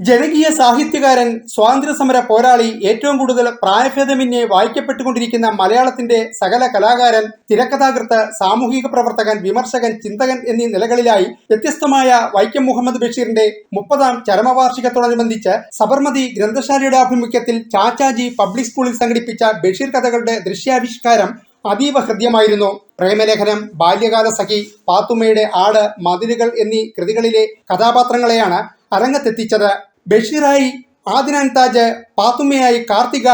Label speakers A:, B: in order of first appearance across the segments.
A: ജനകീയ സാഹിത്യകാരൻ സ്വാതന്ത്ര്യ സമര പോരാളി ഏറ്റവും കൂടുതൽ പ്രായഭേദമന്യേ വായിക്കപ്പെട്ടുകൊണ്ടിരിക്കുന്ന മലയാളത്തിന്റെ സകല കലാകാരൻ തിരക്കഥാകൃത്ത് സാമൂഹിക പ്രവർത്തകൻ വിമർശകൻ ചിന്തകൻ എന്നീ നിലകളിലായി വ്യത്യസ്തമായ വൈക്കം മുഹമ്മദ് ബഷീറിന്റെ മുപ്പതാം ചരമവാർഷികത്തോടനുബന്ധിച്ച് സബർമതി ഗ്രന്ഥശാലയുടെ ആഭിമുഖ്യത്തിൽ ചാച്ചാജി പബ്ലിക് സ്കൂളിൽ സംഘടിപ്പിച്ച ബഷീർ കഥകളുടെ ദൃശ്യാവിഷ്കാരം അതീവ ഹൃദ്യമായിരുന്നു. പ്രേമലേഖനം ബാല്യകാല സഖി പാത്തുമ്മയുടെ ആട് മതിലുകൾ എന്നീ കൃതികളിലെ കഥാപാത്രങ്ങളെയാണ് അരങ്ങത്തെത്തിച്ചത്. ബഷീറായി ആദിനാൻ താജ് പാത്തുമ്മയായി കാർത്തിക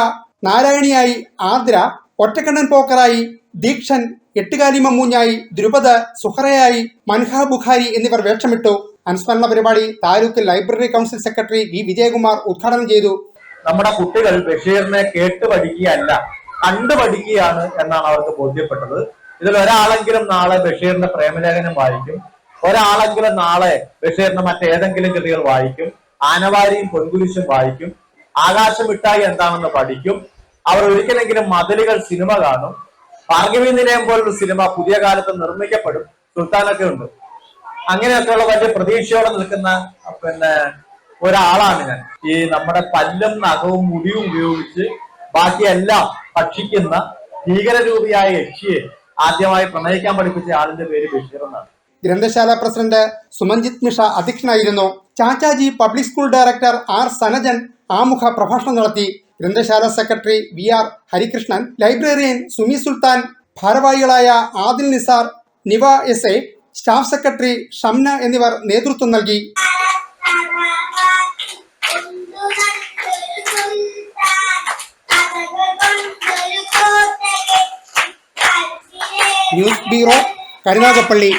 A: നാരായണിയായി ആർദ്ര ഒറ്റക്കണ്ണൻ പോക്കറായി ദീക്ഷൻ എട്ടുകാലി മമ്മൂഞ്ഞായി ദ്രുപദ് സുഹറയായി മൻഹ ബുഖാരി എന്നിവർ വേഷമിട്ടു. അനുസ്മരണ പരിപാടി taluk library council secretary V. Vijayakumar ഉദ്ഘാടനം ചെയ്തു.
B: നമ്മുടെ കുട്ടികൾ ബഷീറിനെ കേട്ട് പഠിക്കുകയല്ല കണ്ടു പഠിക്കുകയാണ് എന്നാണ് അവർക്ക് ബോധ്യപ്പെട്ടത്. ഇതിൽ ഒരാളെങ്കിലും നാളെ ബഷീറിന്റെ പ്രേമലേഖനം വായിക്കും ഒരാളെങ്കിലും നാളെ ബഷീറിന്റെ മറ്റേതെങ്കിലും കൃതികൾ വായിക്കും. ആനവാരിയും പൊൻകുരിശും വായിക്കും. ആകാശം മിഠായി എന്താണെന്ന് പഠിക്കും. അവർ ഒരിക്കലെങ്കിലും മതിലുകൾ സിനിമ കാണും. ഭാർഗവി നിലയം പോലുള്ള സിനിമ പുതിയ കാലത്ത് നിർമ്മിക്കപ്പെടും. സുൽത്താനൊക്കെ ഉണ്ട്. അങ്ങനെയൊക്കെയുള്ള വലിയ പ്രതീക്ഷയോടെ നിൽക്കുന്ന പിന്നെ ഒരാളാണ് ഞാൻ. ഈ നമ്മുടെ പല്ലും നഖവും മുടിയും ഉപയോഗിച്ച് ബാക്കിയെല്ലാം ഭക്ഷിക്കുന്ന ഭീകരരൂപിയായ യക്ഷിയെ ആദ്യമായി പ്രണയിക്കാൻ പഠിപ്പിച്ച ആളിന്റെ പേര് ബഷീർ എന്നാണ്.
A: ഗ്രന്ഥശാല പ്രസിഡന്റ് സുമഞ്ജിത് മിഷ അധ്യക്ഷനായിരുന്നു. Chachaji public school director R Sanajan ആമുഖ പ്രഭാഷണം നടത്തി. ഗ്രന്ഥശാല secretary V R Harikrishnan librarian Sumi Sultan ഭാരവാഹികളായ Adil Nisar Niva S A staff secretary Shamna എന്നിവർ നേതൃത്വം നൽകി. News bureau Karunagappally.